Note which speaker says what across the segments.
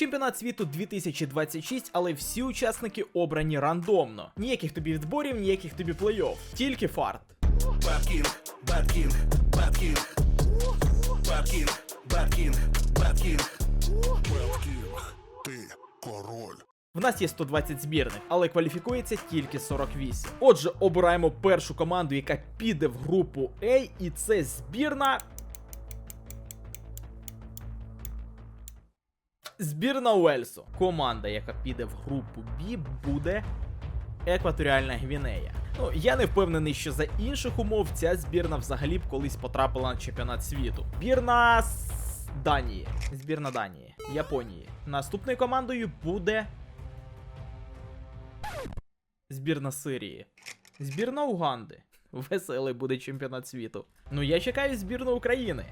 Speaker 1: Чемпіонат світу 2026, але всі учасники обрані рандомно. Ніяких тобі відборів, ніяких тобі плей-офф, тільки фарт.
Speaker 2: Bad King, Bad King, Bad King. Bad King, Bad King, Bad King.
Speaker 3: Бет Кінг, ти король.
Speaker 1: В нас є 120 збірних, але кваліфікується тільки 48. Отже, обираємо першу команду, яка піде в групу А, і це збірна. Збірна Уельсу. Команда, яка піде в групу Б, буде Екваторіальна Гвінея. Ну, я не впевнений, що за інших умов ця збірна взагалі б колись потрапила на чемпіонат світу. Збірна з Данії. Збірна Данії, Японії. Наступною командою буде. Збірна Сирії. Збірна Уганди. Веселий буде чемпіонат світу. Ну я чекаю збірну України.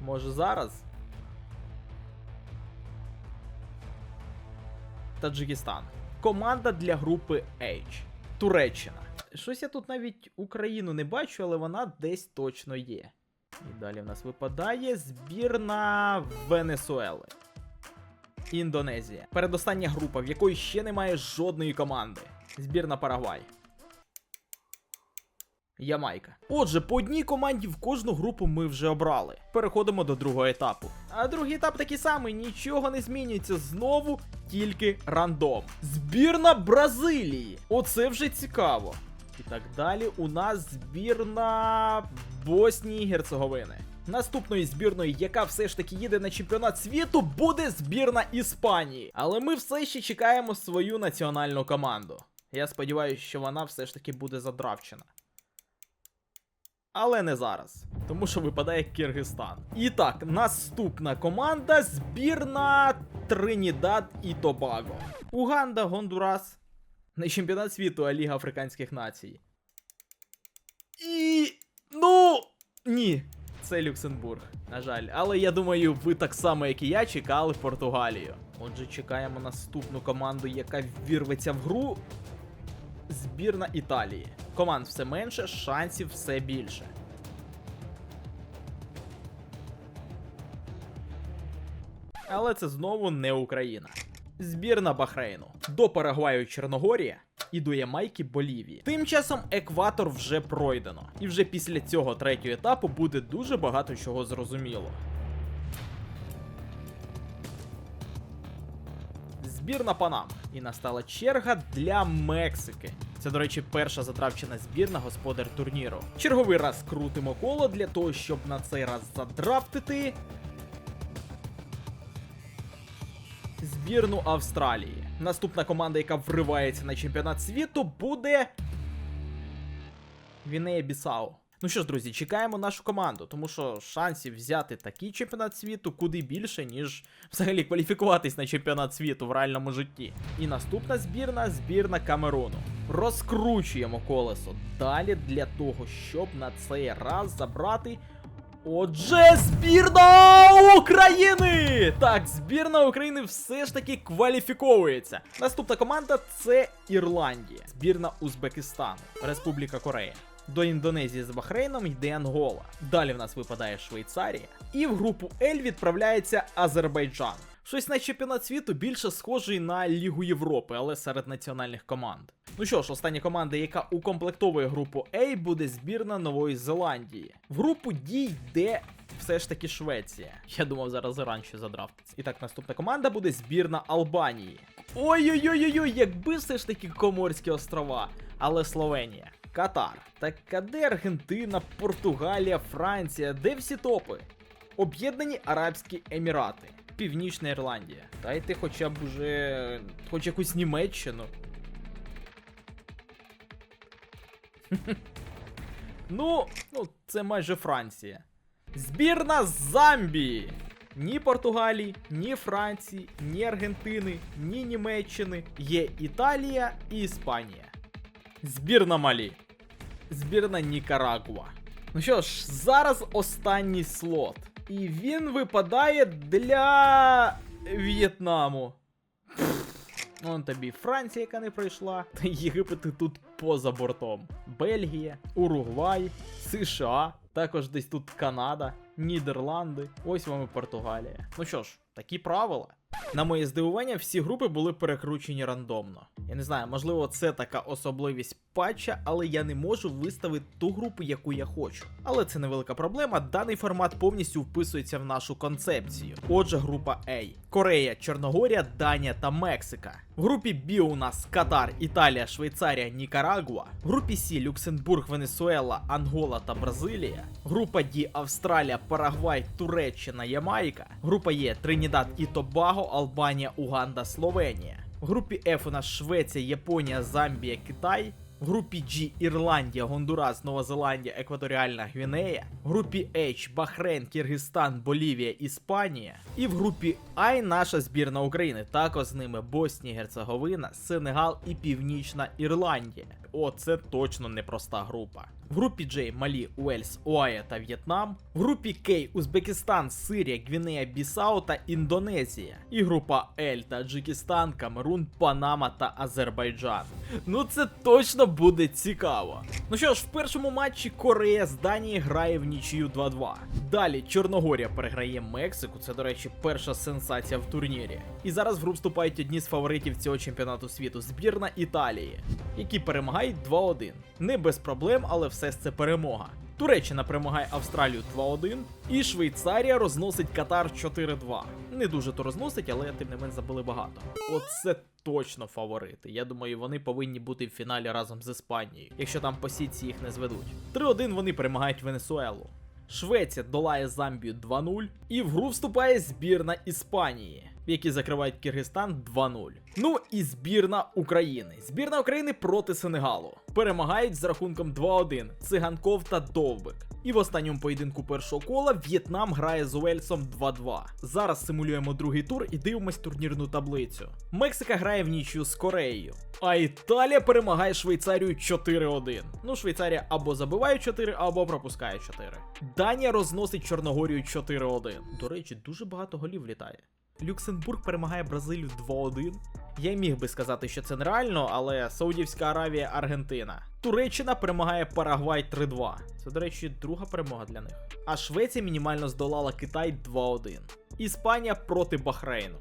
Speaker 1: Може зараз? Таджикистан. Команда для групи H. Туреччина. Щось я тут навіть Україну не бачу, але вона десь точно є. І далі в нас випадає збірна Венесуели. Індонезія. Передостання група, в якої ще немає жодної команди. Збірна Парагвай. Ямайка. Отже, по одній команді в кожну групу ми вже обрали. Переходимо до другого етапу. А другий етап такий самий, нічого не змінюється. Знову тільки рандом. Збірна Бразилії. Оце вже цікаво. І так далі. У нас збірна Боснії Герцеговини. Наступною збірною, яка все ж таки їде на чемпіонат світу, буде збірна Іспанії. Але ми все ще чекаємо свою національну команду. Я сподіваюся, що вона все ж таки буде задравчена. Але не зараз, тому що випадає Киргизстан. І так, наступна команда збірна Тринідад і Тобаго. Уганда, Гондурас. Не чемпіонат світу, а Ліга Африканських націй. І. Ну. Ні. Це Люксембург, на жаль. Але я думаю, ви так само, як і я, чекали Португалію. Отже, чекаємо наступну команду, яка ввірветься в гру. Збірна Італії. Команд все менше, шансів все більше. Але це знову не Україна. Збірна Бахрейну. До Парагваю Чорногорія і до Ямайки Болівії. Тим часом екватор вже пройдено. І вже після цього третього етапу буде дуже багато чого зрозуміло. Збірна Панам. І настала черга для Мексики. Це, до речі, перша затравчена збірна господар турніру. Черговий раз крутимо коло для того, щоб на цей раз задрафтити. Збірну Австралії. Наступна команда, яка вривається на чемпіонат світу, буде. Вінея Бісау. Ну що ж, друзі, чекаємо нашу команду, тому що шансів взяти такий чемпіонат світу куди більше, ніж взагалі кваліфікуватись на чемпіонат світу в реальному житті. І наступна збірна збірна Камеруну. Розкручуємо колесо далі для того, щоб на цей раз забрати. Отже, збірна України! Так, збірна України все ж таки кваліфіковується. Наступна команда це Ірландія, збірна Узбекистану, Республіка Корея. До Індонезії з Бахрейном йде Ангола. Далі в нас випадає Швейцарія. І в групу L відправляється Азербайджан. Щось на чемпіонат світу більше схожий на Лігу Європи, але серед національних команд. Ну що ж, остання команда, яка укомплектовує групу A, буде збірна Нової Зеландії. В групу D йде все ж таки Швеція. Я думав, зараз Іран ще задрафтиться. І так, наступна команда буде збірна Албанії. Ой-ой-ой-ой, якби все ж таки Коморські острова, але Словенія. Катар. Так а де Аргентина, Португалія, Франція, де всі топи? Об'єднані Арабські Емірати, Північна Ірландія. Дайте хоча б уже хоч якусь Німеччину. ну, ну, це майже Франція. Збірна Замбії. Ні Португалії, ні Франції, ні Аргентини, ні Німеччини. Є Італія і Іспанія. Збірна Малі. Збірна Нікарагуа. Ну що ж, зараз останній слот. І він випадає для В'єтнаму. Вон тобі Франція, яка не пройшла, Єгипет тут поза бортом. Бельгія, Уругвай, США, також десь тут Канада, Нідерланди, ось вам і Португалія. Ну що ж, такі правила. На моє здивування, всі групи були перекручені рандомно. Я не знаю, можливо, це така особливість патча, але я не можу виставити ту групу, яку я хочу. Але це невелика проблема. Даний формат повністю вписується в нашу концепцію. Отже, група A. Корея, Чорногорія, Данія та Мексика. В групі B у нас Катар, Італія, Швейцарія, Нікарагуа. В групі Сі Люксембург, Венесуела, Ангола та Бразилія. Група D Австралія, Парагвай, Туреччина, Ямайка. Група Є Тринідад і Тобаго, Албанія, Уганда, Словенія. В групі F у нас Швеція, Японія, Замбія, Китай. Групі G Ірландія, Гондурас, Нова Зеландія, Екваторіальна Гвінея. В групі H Бахрейн, Киргизстан, Болівія, Іспанія. І в групі I наша збірна України. Також з ними Боснія, Герцеговина, Сенегал і Північна Ірландія. О, це точно непроста група. В групі J Малі, Уельс, Уая та В'єтнам. В групі К Узбекистан, Сирія, Гвінея, Бісау та Індонезія. І група L Таджикистан, Камерун, Панама та Азербайджан. Ну це точно буде цікаво. Ну що ж, в першому матчі Корея з Данії грає в нічию 2-2. Далі Чорногорія переграє Мексику. Це, до речі, перша сенсація в турнірі. І зараз в гру вступають одні з фаворитів цього чемпіонату світу збірна Італії, які перемагають 2-1. Не без проблем, але все ж це перемога. Туреччина перемагає Австралію 2-1, і Швейцарія розносить Катар 4-2. Не дуже то розносить, але тим не менш забили багато. Оце точно фаворити. Я думаю, вони повинні бути в фіналі разом з Іспанією, якщо там по сітці їх не зведуть. 3-1 вони перемагають Венесуелу. Швеція долає Замбію 2-0, і в гру вступає збірна Іспанії, які закривають Киргизстан 2-0. Ну і збірна України. Збірна України проти Сенегалу. Перемагають з рахунком 2-1 Циганков та Довбик. І в останньому поєдинку першого кола В'єтнам грає з Уельсом 2-2. Зараз симулюємо другий тур і дивимось турнірну таблицю. Мексика грає в нічю з Кореєю. А Італія перемагає Швейцарію 4-1. Ну, Швейцарія або забиває 4, або пропускає 4. Данія розносить Чорногорію 4-1. До речі, дуже багато голів літає. Люксембург перемагає Бразилію 2-1. Я міг би сказати, що це нереально, але Саудівська Аравія, Аргентина. Туреччина перемагає Парагвай 3-2. Це, до речі, друга перемога для них. А Швеція мінімально здолала Китай 2-1. Іспанія проти Бахрейну.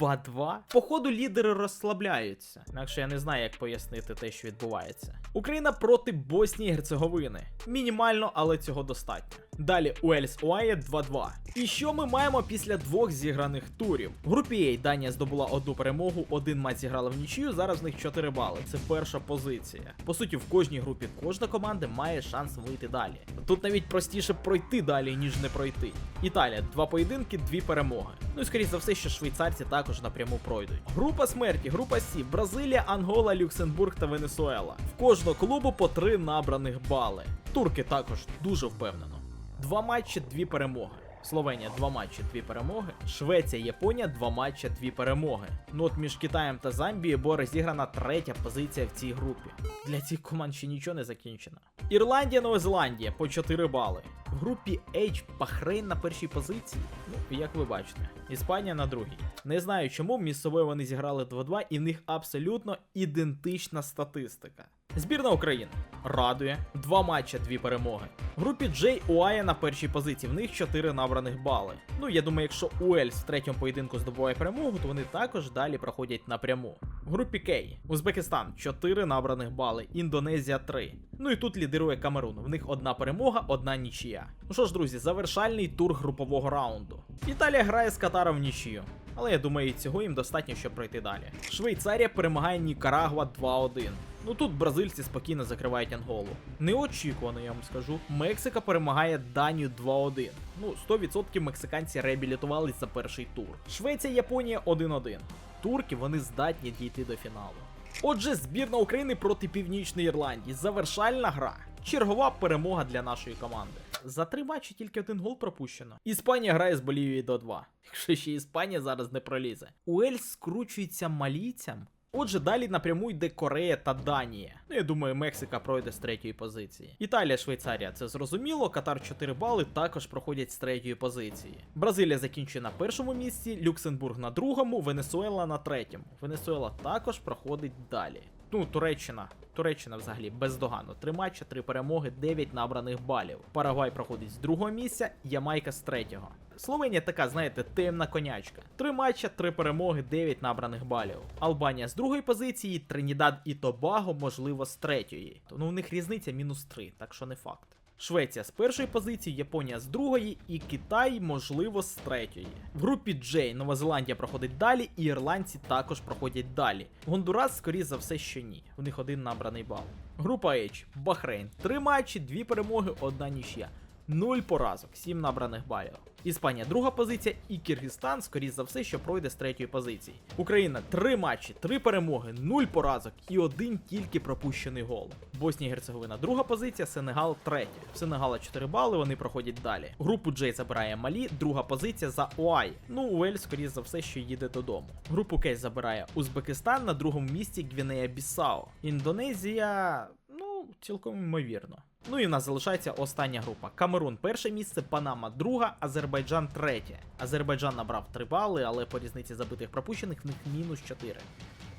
Speaker 1: 2-2. Походу, лідери розслабляються. Інакше я не знаю, як пояснити те, що відбувається. Україна проти Боснії і Герцеговини. Мінімально, але цього достатньо. Далі Уельс Уає 2-2. І що ми маємо після двох зіграних турів? В групі А Данія здобула одну перемогу, один матч зіграла в нічию, зараз в них 4 бали. Це перша позиція. По суті, в кожній групі кожна команда має шанс вийти далі. Тут навіть простіше пройти далі, ніж не пройти. Італія, два поєдинки, перемоги. Ну і скоріш за все, що швейцарці також напряму пройдуть. Група смерті, група Сі, Бразилія, Ангола, Люксембург та Венесуела. В кожного клубу по три набраних бали. Турки також дуже впевнено. Два матчі, дві перемоги. Словенія два матчі, дві перемоги. Швеція, Японія, два матчі, дві перемоги. Ну от між Китаєм та Замбією була розіграна третя позиція в цій групі. Для цих команд ще нічого не закінчено. Ірландія, Нова Зеландія по 4 бали. В групі H Бахрейн на першій позиції. Ну, як ви бачите, Іспанія на другій. Не знаю чому, між собою вони зіграли 2-2, і в них абсолютно ідентична статистика. Збірна України радує. Два матчі, дві перемоги. В групі J Уая на першій позиції. В них 4 набраних бали. Ну я думаю, якщо Уельс в третьому поєдинку здобуває перемогу, то вони також далі проходять напряму. В групі К Узбекистан 4 набраних бали, Індонезія 3. Ну і тут лідирує Камерун. В них одна перемога, одна нічия. Ну що ж, друзі, завершальний тур групового раунду. Італія грає з Катаром в нічию. Але я думаю, і цього їм достатньо, щоб пройти далі. Швейцарія перемагає Нікарагуа 2-1. Ну тут бразильці спокійно закривають Анголу. Неочікувано, я вам скажу. Мексика перемагає Данію 2-1. Ну, 100% мексиканці реабілітувались за перший тур. Швеція, Японія 1-1. Турки вони здатні дійти до фіналу. Отже, збірна України проти Північної Ірландії. Завершальна гра. Чергова перемога для нашої команди. За три матчі тільки один гол пропущено. Іспанія грає з Болівією до 2. Якщо ще Іспанія зараз не пролізе. Уельс скручується малійцям. Отже, далі напряму йде Корея та Данія. Ну, я думаю, Мексика пройде з третьої позиції. Італія, Швейцарія, це зрозуміло. Катар 4 бали також проходять з третьої позиції. Бразилія закінчує на першому місці, Люксембург на другому, Венесуела на третьому. Венесуела також проходить далі. Ну, Туреччина. Туреччина взагалі бездоганно. Три матчі, три перемоги, 9 набраних балів. Парагвай проходить з другого місця, Ямайка з третього. Словенія така, знаєте, темна конячка. Три матча, три перемоги, 9 набраних балів. Албанія з другої позиції, Тринідад і Тобаго, можливо, з третьої. Ну, у них різниця мінус 3, так що не факт. Швеція з першої позиції, Японія з другої і Китай, можливо, з третьої. В групі J Нова Зеландія проходить далі, і ірландці також проходять далі. Гондурас, скоріше за все, що ні. У них один набраний бал. Група H Бахрейн. Три матчі, дві перемоги, одна нічя. Нуль поразок, 7 набраних балів. Іспанія друга позиція і Киргизстан, скоріш за все, що пройде з третьої позиції. Україна три матчі, три перемоги, нуль поразок і один тільки пропущений гол. Боснія і Герцеговина друга позиція, Сенегал третя. В Сенегала 4 бали, вони проходять далі. Групу Джей забирає Малі, друга позиція за Уай. Ну, Уель, скоріш за все, що їде додому. Групу Кей забирає Узбекистан на другому місці Гвінея Бісао. Індонезія, ну, цілком ймовірно. Ну і в нас залишається остання група. Камерун перше місце, Панама друга, Азербайджан третє. Азербайджан набрав три бали, але по різниці забитих пропущених в них мінус 4.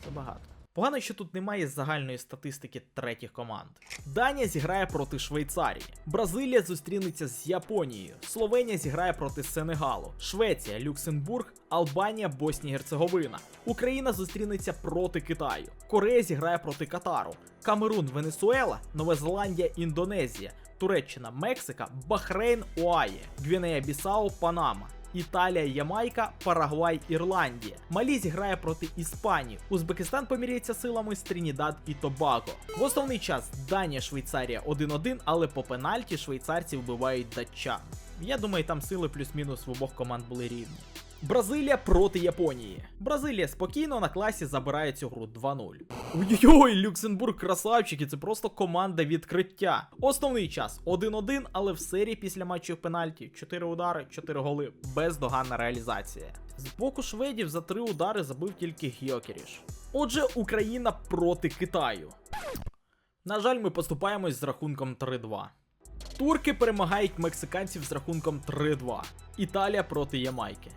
Speaker 1: Це багато. Погано, що тут немає загальної статистики третіх команд. Данія зіграє проти Швейцарії, Бразилія зустрінеться з Японією, Словенія зіграє проти Сенегалу, Швеція, Люксембург, Албанія, Боснія Герцеговина. Україна зустрінеться проти Китаю. Корея зіграє проти Катару. Камерун, Венесуела, Нова Зеландія, Індонезія, Туреччина, Мексика, Бахрейн, Уає, Гвінея Бісау, Панама. Італія, Ямайка, Парагвай, Ірландія. Малі зіграє проти Іспанії. Узбекистан поміряється силами з Трінідад і Тобаго. В основний час Данія, Швейцарія 1-1, але по пенальті швейцарці вбивають датчан. Я думаю, там сили плюс-мінус в обох команд були рівні. Бразилія проти Японії. Бразилія спокійно на класі забирає цю гру 2-0. Ой-ой-ой, Люксембург красавчики, це просто команда відкриття. Основний час 1-1, але в серії після матчів пенальті 4 удари, 4 голи. Бездоганна реалізація. З боку шведів за 3 удари забив тільки Гьокеріш. Отже, Україна проти Китаю. На жаль, ми поступаємось з рахунком 3-2. Турки перемагають мексиканців з рахунком 3-2. Італія проти Ямайки.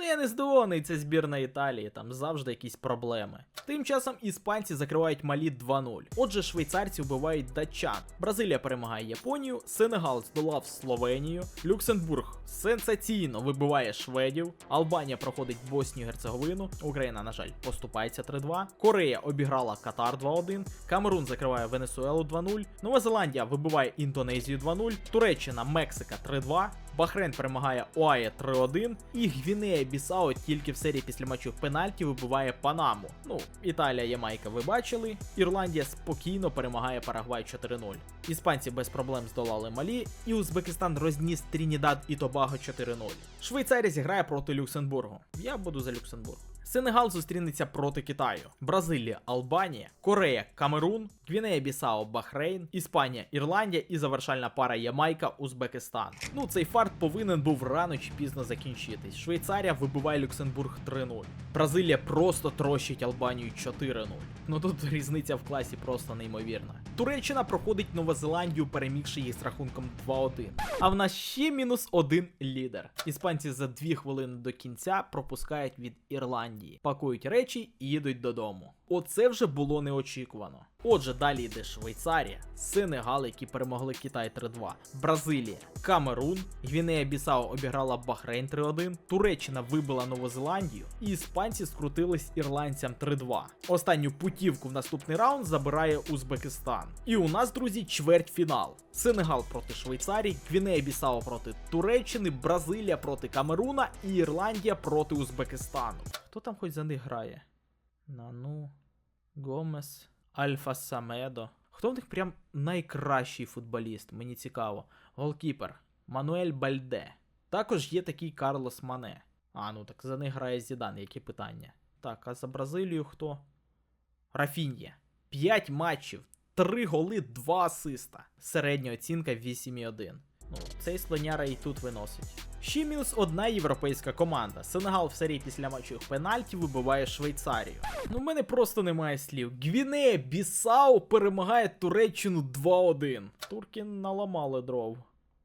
Speaker 1: Ну я не здивований, це збірна Італії, там завжди якісь проблеми. Тим часом іспанці закривають малі 2-0. Отже, швейцарці вбивають датчан. Бразилія перемагає Японію, Сенегал здолав Словенію, Люксембург сенсаційно вибиває шведів, Албанія проходить Боснію Герцеговину, Україна, на жаль, поступається 3-2. Корея обіграла Катар 2-1, Камерун закриває Венесуелу 2-0, Нова Зеландія вибиває Індонезію 2-0, Туреччина, Мексика 3-2. Бахрейн перемагає Оає 3-1, і Гвінея Бісао тільки в серії після матчу пенальті вибиває Панаму. Ну, Італія, Ямайка ви бачили. Ірландія спокійно перемагає Парагвай 4-0. Іспанці без проблем здолали Малі, і Узбекистан розніс Трінідад і Тобаго 4-0. Швейцарія зіграє проти Люксембургу. Я буду за Люксембург. Сенегал зустрінеться проти Китаю, Бразилія, Албанія, Корея, Камерун, Гвінея Бісао, Бахрейн, Іспанія, Ірландія і завершальна пара Ямайка, Узбекистан. Ну, цей фарт повинен був рано чи пізно закінчитись. Швейцарія вибиває Люксембург 3-0. Бразилія просто трощить Албанію 4-0. Ну тут різниця в класі просто неймовірна. Туреччина проходить Новозеландію, перемігши її з рахунком 2-1. А в нас ще мінус один лідер. Іспанці за 2 хвилини до кінця пропускають від Ірландії, пакують речі і їдуть додому. Оце вже було неочікувано. Отже, далі йде Швейцарія, Сенегал, які перемогли Китай 3-2, Бразилія, Камерун, Гвінея Бісао обіграла Бахрейн 3-1, Туреччина вибила Нову Зеландію, і іспанці скрутились ірландцям 3-2. Останню путівку в наступний раунд забирає Узбекистан. І у нас, друзі, чвертьфінал. Сенегал проти Швейцарії, Гвінея Бісао проти Туреччини, Бразилія проти Камеруна і Ірландія проти Узбекистану. Хто там хоч за них грає? Нану, Гомес, Альфа Самедо. Хто в них прям найкращий футболіст? Мені цікаво. Голкіпер Мануель Бальде. Також є такий Карлос Мане. А, ну так за них грає Зідан, які питання. Так, а за Бразилію хто? Рафіньє. 5 матчів, 3 голи, 2 асиста. Середня оцінка 8,1. Ну, цей слоняра і тут виносить. Ще мінус одна європейська команда. Сенегал в серії після матчів пенальті вибиває Швейцарію. Ну, в мене просто немає слів. Гвінея Бісау перемагає Туреччину 2-1. Турки наламали дров.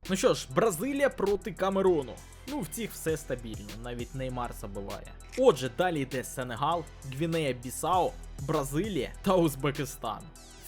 Speaker 1: Ну що ж, Бразилія проти Камеруну. Ну, в цих все стабільно, навіть Неймар забиває. Отже, далі йде Сенегал, Гвінея Бісао, Бразилія та Узбекистан.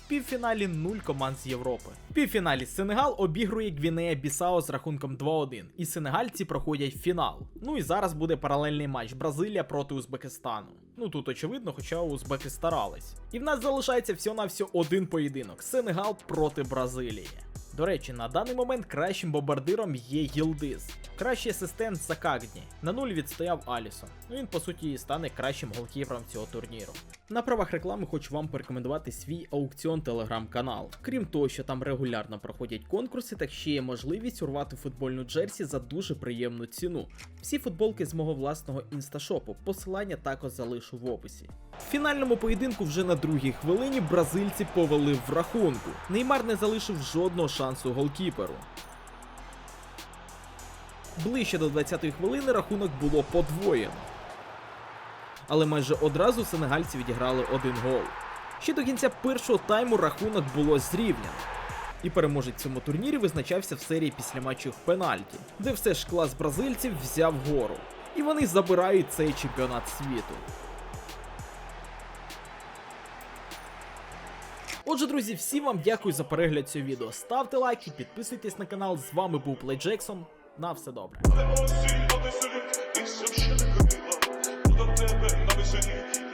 Speaker 1: В півфіналі 0 команд з Європи. В півфіналі Сенегал обігрує Гвінея Бісао з рахунком 2-1, і сенегальці проходять фінал. Ну і зараз буде паралельний матч Бразилія проти Узбекистану. Ну тут очевидно, хоча узбеки старались. І в нас залишається всього-навсього один поєдинок: Сенегал проти Бразилії. До речі, на даний момент кращим бомбардиром є Гілдиз. Кращий асистент Закагні. На нуль відстояв Алісон. Ну він по суті стане кращим голкіпером цього турніру. На правах реклами хочу вам порекомендувати свій аукціон телеграм-канал. Крім того, що там регулярно проходять конкурси, так ще є можливість урвати футбольну джерсі за дуже приємну ціну. Всі футболки з мого власного інсташопу. Посилання також залишу в описі. В фінальному поєдинку вже на другій хвилині бразильці повели в рахунку. Неймар не залишив жодного шансу голкіперу. Ближче до 20-ї хвилини рахунок було подвоєно. Але майже одразу сенегальці відіграли один гол. Ще до кінця першого тайму рахунок було зрівняно. І переможець цьому турнірі визначався в серії після матчів пенальті, де все ж клас бразильців взяв гору. І вони забирають цей чемпіонат світу. Отже, друзі, всім вам дякую за перегляд цього відео. Ставте лайки, підписуйтесь на канал. З вами був Плей Джексон. На все добре.
Speaker 4: Jackson.